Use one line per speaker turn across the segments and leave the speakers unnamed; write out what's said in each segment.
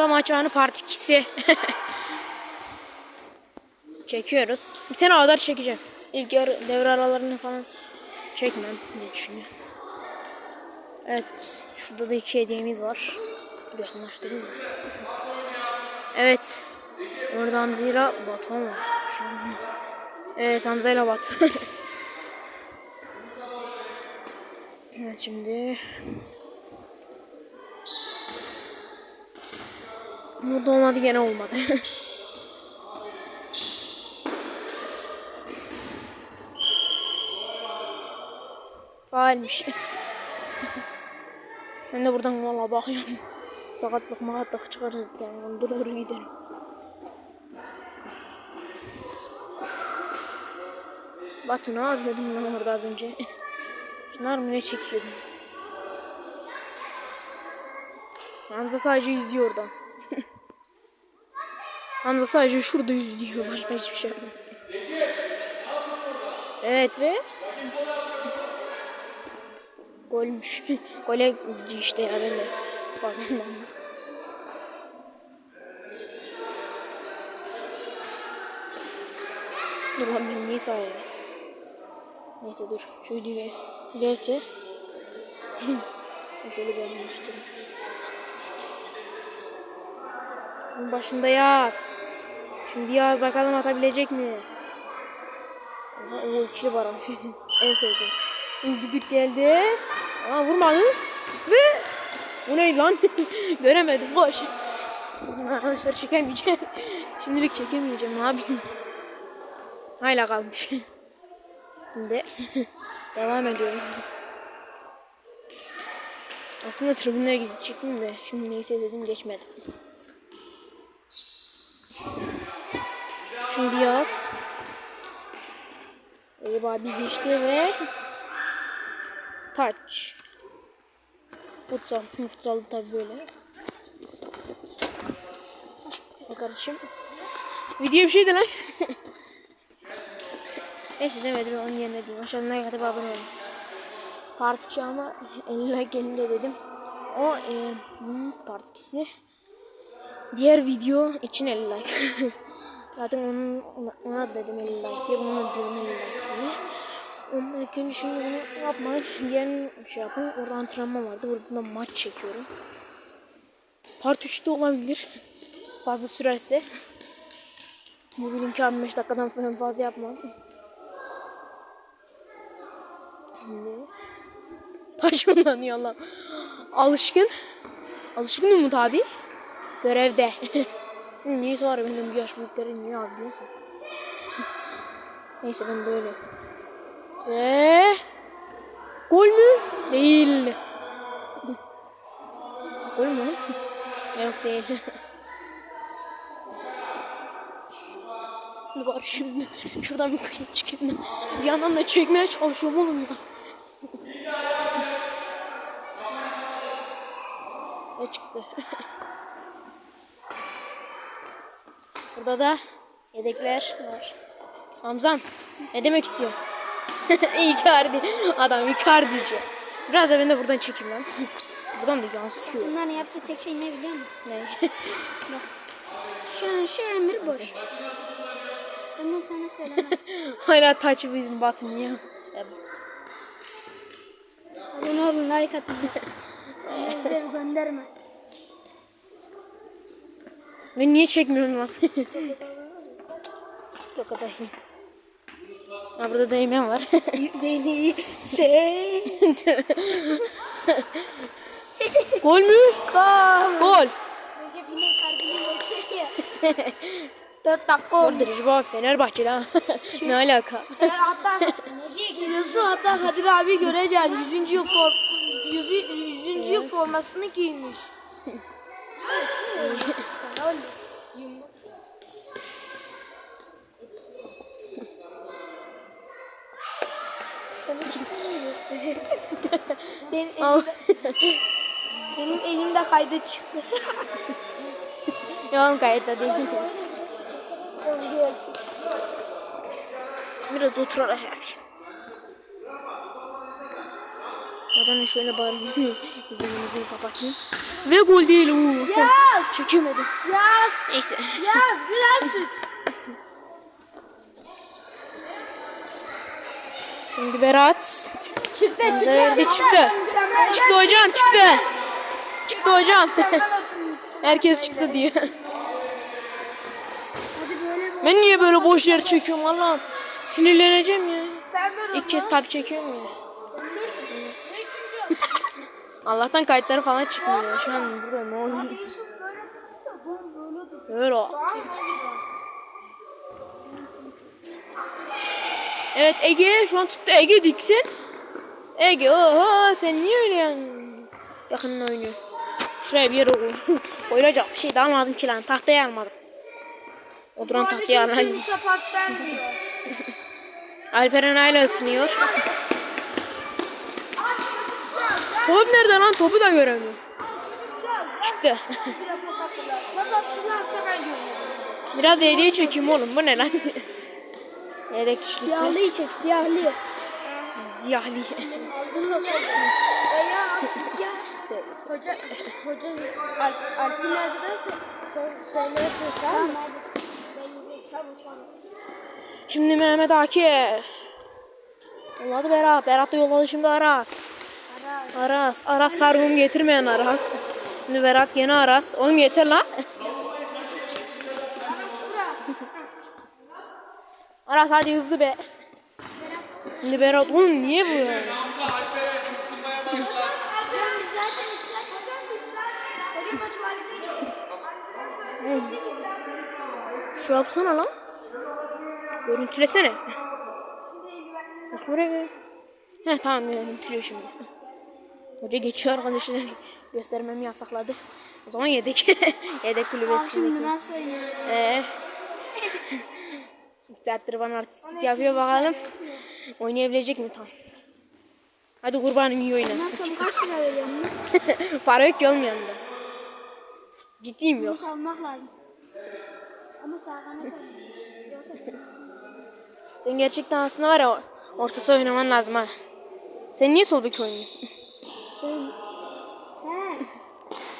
Kanka maç anı part 2'si. Çekiyoruz. Bir tane ağlar çekeceğim. İlk yarı devre aralarını falan çekmem diye düşünüyorum. Evet. Şurada da iki hediyemiz var. Yakınlaştırayım mı? Evet. Orada Hamza'yla Batu ama. Şu an... Evet Hamza'yla Batu. evet şimdi... Burada olmadı gene olmadı. Faalmiş. ben de buradan valla bakıyorum. Sakatlık makatlık çıkarız yani. Dur dur giderim. Batu ne yapıyordun lan orada az önce? Şunlar mı ne çekiyordun? Hamza sadece izliyor oradan. Hamza sadece şurada izliyor. Başka hiçbir şey yapmıyor. Evet ve golmüş. Gole gidiyor işte ya ben de fazla. Dur lan ben niye sahaya? Neyse dur şu videoyu gerçi şöyle anlaştırayım. Başında yaz. Şimdi yaz bakalım atabilecek mi? Aha, o ikili varmış. en sevdiğim. Şimdi düdük geldi. Aa vurmadı. Ve bu ne lan? Göremedim boş. Arkadaşlar çekemeyeceğim. Şimdilik çekemeyeceğim ne yapayım. Hala kalmış. Şimdi devam ediyorum. Aslında tribünlere gidecektim de şimdi neyse dedim geçmedim. Şimdi yaz. Eyüp abi geçti ve touch. Futsal. Futsal tabi böyle. Ne kardeşim? Video bir şeydi lan. Neyse demedim onun yerine diyeyim. Aşağıdan like atıp abone olun. Part 2 ama 50 like gelince dedim. O e, bunun part 2'si. Diğer video için 50 like. Zaten onun, ona, ona dedim 50 like diye. Buna diyorum 50 like diye. Onun ekranı şimdi bunu yapmayın. Diğer şey yapın. Orada antrenman vardı. Burada da maç çekiyorum. Part 3'te olabilir. Fazla sürerse. Ne bileyim ki 5 dakikadan falan fazla yapmam. Şimdi taşımlanıyor Allah. Alışkın. Alışkın Umut abi. Görevde. niye sonra benim yaş büyükleri niye abi diyorsun? Neyse ben de öyle. Ve gol mü? Değil. gol mü? Yok değil. Şimdi bak şimdi şuradan bir kıyım çıkayım da bir yandan da çekmeye çalışıyorum oğlum ya. Ne çıktı? Burada da yedekler var. Hamzam ne demek istiyor? Icardi. Adam Icardi'ci. Biraz da ben de buradan çekeyim lan. buradan da yansıyor.
Bunların hepsi tek şey ne biliyor musun?
Ne?
Şu an şu emir boş. Bunu sana söylemez.
Hala bizim Batu niye? Ya,
Abone olun like atın. Bize gönderme.
Ben niye çekmiyorum lan? kadar iyi. Ha burada da yemeğim var.
Beni sev.
Gol mü?
Gol.
Gol.
Recep yine kalbini gösteriyor ya. 4 dakika oldu.
Recep Fenerbahçeli ha. ne alaka?
hatta geliyorsun hatta Kadir abi göreceğim 100. yıl for 100. 100. yıl formasını giymiş. Sana tutamıyorsun. benim,
Al.
elimde, benim elimde kaydı çıktı.
Yok kayıtta değil. Biraz oturarak yapayım. Oradan şöyle bari yüzümü kapatayım. Ve gol değil.
Yes!
Çekemedim.
Yaz.
Neyse.
Yaz. Gülersin.
Şimdi Berat.
Çıktı
çıktı, çıktı. Çıktı hocam çıktı. Çıktı hocam. Herkes çıktı diyor. Ben niye böyle boş yer çekiyorum Allah'ım. Sinirleneceğim ya. İlk kez tabi çekiyorum ya. Allah'tan kayıtları falan çıkmıyor. Şu an burada ne oluyor?
Yusuf böyle. Ben böyle.
Öyle. Evet Ege şu an tuttu Ege diksin. Ege oha sen niye öyle yani? Yakından oynuyor. Şuraya bir yere koy. Koyulacak bir şey de almadım ki lan. Tahtayı almadım. O duran tahtayı almadım. Alperen hala ısınıyor. Top nerede lan? Topu da göremiyorum. Çıktı. Biraz hediye çekeyim oğlum. Bu ne lan? Yedek üçlüsü.
Siyahlıyı çek, siyahlı.
Ziyahli.
Aldın da topu. Ya, Hoca, hoca, Alp, Alp'in nerede derse söylersin tamam mı?
Şimdi Mehmet Akif. Yolladı Berat. Berat da yolladı şimdi Aras. Aras. Aras kargomu getirmeyen Aras. Şimdi Berat gene Aras. Oğlum yeter lan. Aras hadi hızlı be. Şimdi Berat oğlum niye bu ya?
Biz zaten iki saat hocam biz zaten. Hocam ben tuvalete gidiyorum.
Şu yapsana lan. Görüntülesene. Bak buraya. Heh tamam görüntülüyor şimdi. Hoca geçiyor arkadaşlar. Göstermemi yasakladı. O zaman yedek. yedek kulübesindeki.
nasıl oynuyor?
Ee, bir saattir bana artistlik yapıyor bakalım. Oynayabilecek mi tam? Hadi kurbanım iyi oyna.
Nasıl kaç lira veriyorsun?
Para yok ki oğlum yanında. Ciddiyim yok.
Savunmak lazım. Ama sağ kanat oynuyor. Yoksa
Sen gerçekten aslında var ya ortası oynaman lazım ha. Sen niye sol bek oynuyorsun?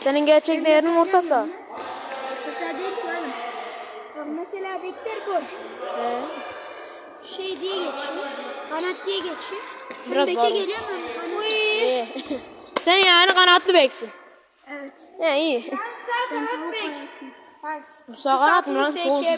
Senin gerçek değerin orta saha.
Kısa değil ki oğlum. Bak mesela bekler boş.
Ee,
Şey diye geçiyor. Kanat diye geçiyor.
Biraz
Beke
var.
geliyor mu? Kanat.
iyi. Sen yani kanatlı beksin.
Evet.
Ya iyi.
Sağ kanat bek.
Bu sağ kanat mı lan? Sol.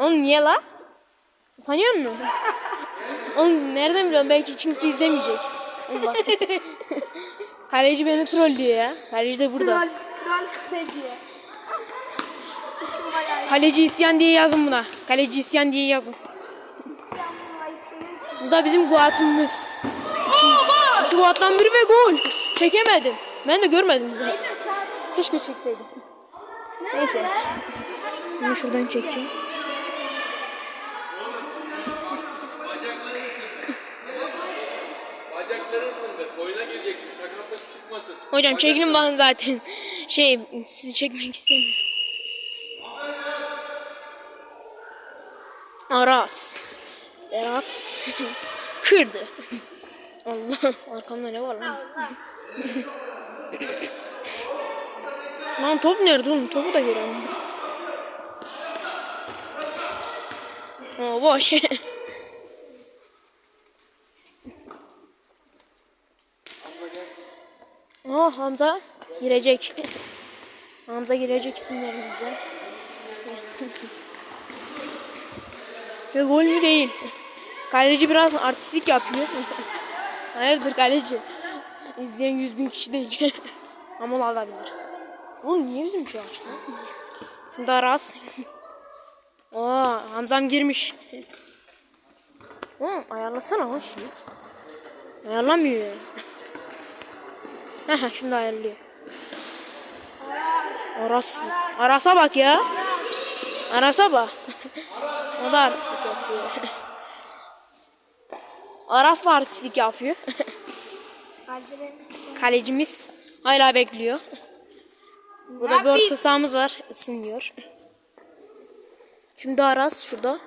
Oğlum niye la? Tanıyor musun? Oğlum nereden biliyorum? Belki hiç kimse izlemeyecek. Kaleci beni trollüyor ya. Kaleci de burada.
Kral, kral kaleci.
Kaleci isyan diye yazın buna. Kaleci isyan diye yazın. Bu da bizim guatımız. İki, iki guattan biri ve gol. Çekemedim. Ben de görmedim zaten. Keşke çekseydim. Neyse. Bunu şuradan çekeyim.
Çıkmasın.
Hocam çekilin bakın zaten. Şey sizi çekmek istemiyorum. Aras. Berat. Kırdı. Allah arkamda ne var lan? lan top nerede oğlum? Topu da göremiyorum. Oo boş. Hamza girecek. Hamza girecek isim verin bize. Ve gol mü değil. Kaleci biraz artistlik yapıyor. Hayırdır kaleci? İzleyen yüz bin kişi değil. Ama olabilir. Oğlum niye bizim şu açık lan? Daras. Oo Hamzam girmiş. Oğlum ayarlasana lan şunu. Ayarlamıyor ya. Heh şimdi ayarlıyor. Aras. Aras'a bak ya. Aras'a bak. o da artistlik yapıyor. Aras da artistlik yapıyor. Kalecimiz hala bekliyor. Burada bir orta sahamız var. ısınıyor. Şimdi Aras şurada.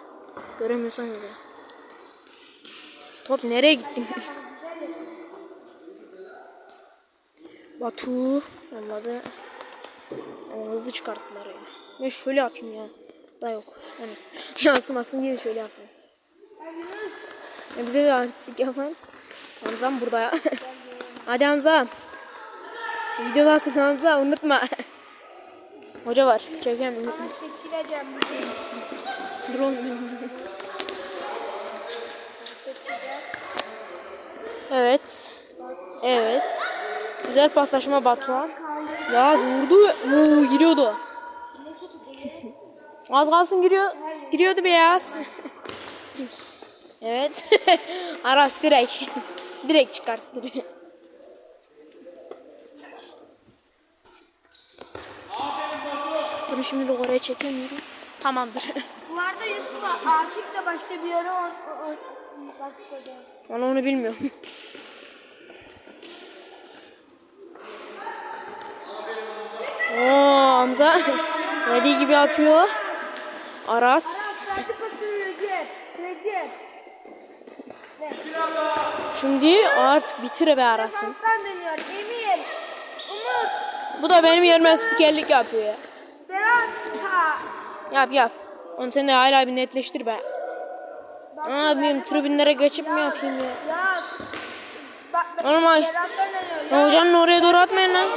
Göremiyorsanız ya. Top nereye gitti? Batu olmadı. Hızlı çıkarttılar ya. Ben şöyle yapayım ya. Da yok. Hani yansımasın diye şöyle yapayım. Ya bize de artistik yapan. Hamzam burada ya. Hadi Hamza. Videodasın Hamza unutma. Hoca var. Çekemiyorum.
Çekileceğim bir şey.
Dur oğlum. Evet. Evet. Güzel paslaşma Batuhan. Yaz vurdu. Oo, giriyordu. Az kalsın giriyor. Giriyordu beyaz. evet. Aras direkt. direkt çıkarttı. Bunu şimdi oraya çekemiyorum. Tamamdır.
Bu arada Yusuf Akif de başta bir o, başladı.
Onu bilmiyorum. Oo Hamza dediği gibi yapıyor. Aras. Şimdi artık bitir be Aras'ın. Bu da benim yerime spikerlik yapıyor ya. Yap yap. Oğlum sen de hala bir netleştir be. Yapayım tribünlere geçip mi yapayım ya?
Ya
hocanın oraya doğru atmayın lan.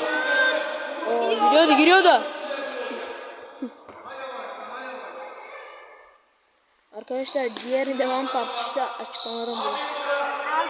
Giriyordu giriyordu. Arkadaşlar diğer devam partisi de açıklamalarım bu.